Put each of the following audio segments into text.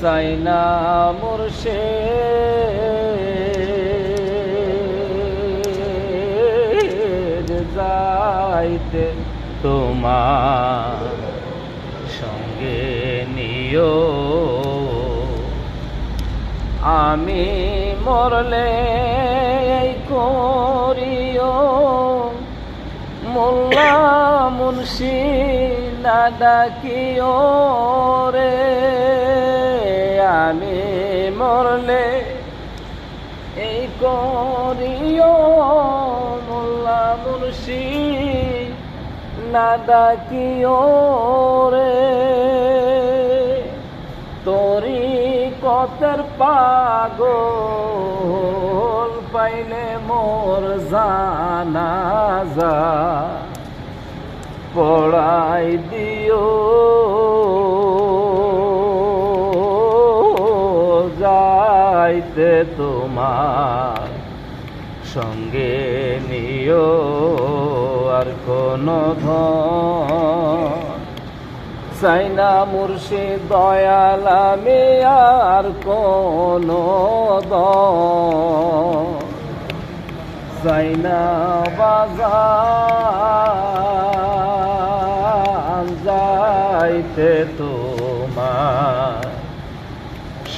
চাই না যাইতে তোমার সঙ্গে নিও। আমি মরলে করিও। মোল্লা মুন্সি না ডাকিও। মরলে এই করিও মোল্লা মুন্সি, না ডাকিও রে। তোরি কতের পাগল পাইলে মোর জানা যা পড়াই দিও যাইতে তোমার সঙ্গে নিও আর কোনো ধন। সাইনা মুর্শিদ দয়াল, আমি আর কোনো সাইনা বাজার যাইতে তোমার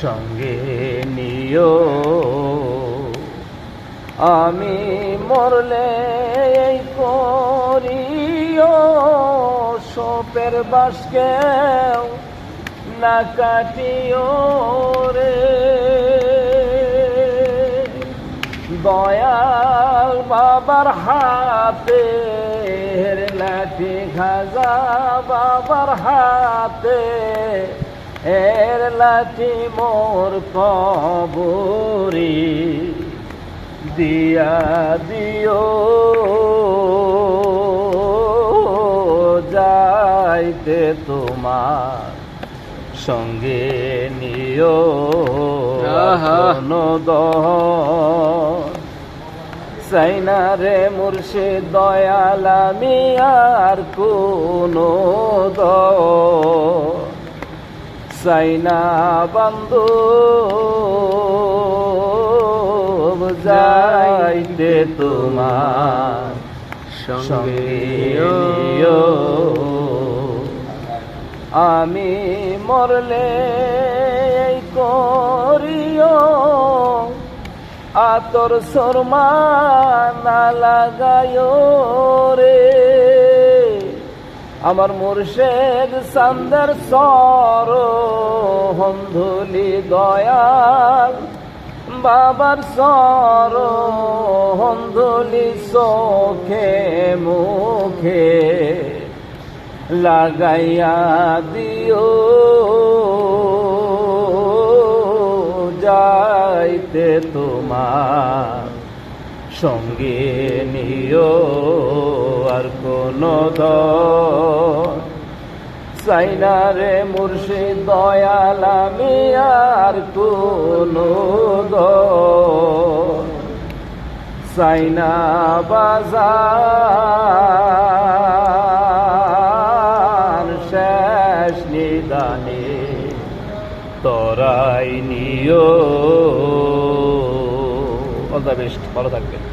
সঙ্গে নিও। আমি মরলে এই করিও। সোপের বাসকেও না কাটিও রে। দয়াল বাবার হাতে লাঠি খাজা বাবার হাতে এর লাঠি মোর কবরি দিয়া দিও। যাইতে তোমার সঙ্গে নিও। আহা। সাইনা রে মুর্শিদ দয়াল আমি আর কোনো দ সাইনা বন্ধু যাইতে তোমার সঙ্গে। আমি মরলে করিও আতর শর্মা না লাগায়ো আমার মুর্শেদ সান্দার সর হন্ধুলি দয়াল। বাবার সর হন্ধুলি চোখে মুখে লাগাইয়া দিও। যাইতে তোমার সঙ্গে নিও। আর কোনো সাইনা রে মুর্শিদ দয়াল আমি আর কোনো সাইনা বাজার শেষ নিদানে তরাই নিও। অল ভালো থাকবেন।